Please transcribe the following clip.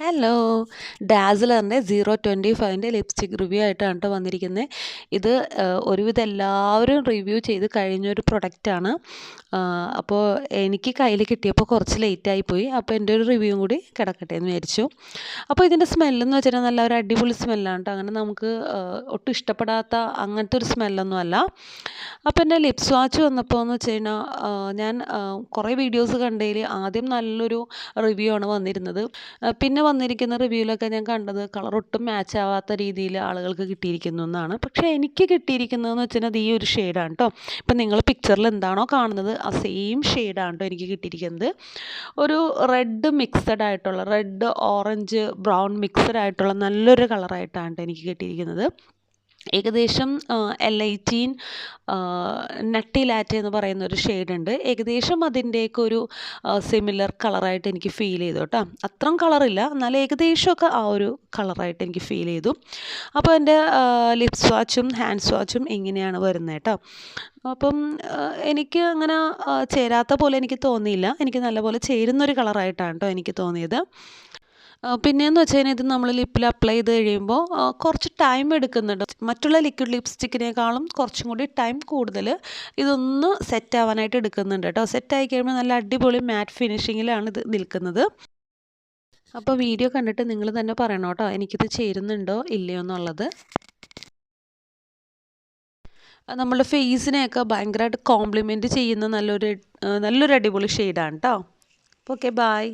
Hello ഡാസിലറിന്റെ zero twenty ഫൈവിന്റെ lipstick review ആയിട്ടാണ് കേട്ടോ വന്നിരിക്കുന്നത് ഇത് ഒരുവിധം എല്ലാവരും റിവ്യൂ ചെയ്ത് കഴിഞ്ഞൊരു പ്രൊഡക്റ്റാണ് അപ്പോൾ എനിക്ക് കയ്യിൽ കിട്ടിയപ്പോൾ കുറച്ച് ലേറ്റായി പോയി. അപ്പോൾ എന്റെ ഒരു റിവ്യൂ കൂടി കിടക്കട്ടെ എന്ന് വിചാരിച്ചു. അപ്പോൾ ഇതിന്റെ സ്മെല്ലെന്ന് വെച്ചാൽ നല്ല ഒരു അടിപൊളി സ്മെല്ലാണ് കേട്ടോ അങ്ങനെ നമുക്ക് ഒട്ടും ഇഷ്ടപ്പെടാത്ത അങ്ങനത്തെ ഒരു സ്മെല്ലൊന്നും അല്ല. അപ്പോൾ എന്റെ ലിപ്സ് വാച്ച് വന്നപ്പോൾ എന്ന് വെച്ച് കഴിഞ്ഞാൽ ഞാൻ കുറേ വീഡിയോസ് കണ്ടതിൽ ആദ്യം നല്ലൊരു റിവ്യൂ ആണ് വന്നിരുന്നത്. പിന്നെ വന്നിരിക്കുന്ന റിവ്യൂലൊക്കെ ഞാൻ കണ്ടത് കളർ ഒട്ടും മാച്ച് ആവാത്ത രീതിയിൽ ആളുകൾക്ക് കിട്ടിയിരിക്കുന്നു എന്നാണ്. പക്ഷേ എനിക്ക് കിട്ടിയിരിക്കുന്നതെന്ന് വെച്ചാൽ ഈ ഒരു ഷെയ്ഡാണ് കേട്ടോ ഇപ്പം നിങ്ങൾ പിക്ചറിൽ എന്താണോ കാണുന്നത് ആ സെയിം ഷെയ്ഡാണ് കേട്ടോ എനിക്ക് കിട്ടിയിരിക്കുന്നത്. ഒരു റെഡ് മിക്സഡ് ആയിട്ടുള്ള റെഡ് ഓറഞ്ച് ബ്രൗൺ മിക്സഡ് ആയിട്ടുള്ള നല്ലൊരു കളറായിട്ടാണ് കേട്ടോ എനിക്ക് കിട്ടിയിരിക്കുന്നത്. ഏകദേശം എൽ എയ്റ്റീൻ നട്ടി ലാറ്റ് എന്ന് പറയുന്ന ഒരു ഷെയ്ഡ് ഉണ്ട് ഏകദേശം അതിന്റെയൊക്കെ ഒരു സിമിലർ കളറായിട്ട് എനിക്ക് ഫീൽ ചെയ്തു കേട്ടോ. അത്രയും കളറില്ല എന്നാൽ ഏകദേശമൊക്കെ ആ ഒരു കളറായിട്ട് എനിക്ക് ഫീൽ ചെയ്തു. അപ്പോൾ എന്റെ ലിപ്സ് വാച്ചും ഹാൻഡ്സ് വാച്ചും ഇങ്ങനെയാണ് വരുന്നത് കേട്ടോ. അപ്പം എനിക്ക് അങ്ങനെ ചേരാത്ത പോലെ എനിക്ക് തോന്നിയില്ല. എനിക്ക് നല്ലപോലെ ചേരുന്നൊരു കളറായിട്ടാണ് കേട്ടോ എനിക്ക് തോന്നിയത്. പിന്നെയെന്ന് വെച്ച് കഴിഞ്ഞാൽ ഇത് നമ്മൾ ലിപ്പിൽ അപ്ലൈ ചെയ്ത് കഴിയുമ്പോൾ കുറച്ച് ടൈം എടുക്കുന്നുണ്ട്. മറ്റുള്ള ലിക്വിഡ് ലിപ്സ്റ്റിക്കിനേക്കാളും കുറച്ചും കൂടി ടൈം കൂടുതൽ ഇതൊന്ന് സെറ്റ് ആവാനായിട്ട് എടുക്കുന്നുണ്ട് കേട്ടോ. ആയി കഴിയുമ്പോൾ നല്ല അടിപൊളി മാറ്റ് ഫിനിഷിങ്ങിലാണ് ഇത് നിൽക്കുന്നത്. അപ്പോൾ വീഡിയോ കണ്ടിട്ട് നിങ്ങൾ തന്നെ പറയണം കേട്ടോ എനിക്കിത് ചേരുന്നുണ്ടോ ഇല്ലയോ എന്നുള്ളത്. നമ്മുടെ ഫേസിനെയൊക്കെ ഭയങ്കരമായിട്ട് കോംപ്ലിമെന്റ് ചെയ്യുന്ന നല്ലൊരു നല്ലൊരു അടിപൊളി ഷെയ്ഡാണ് കേട്ടോ. Okay bye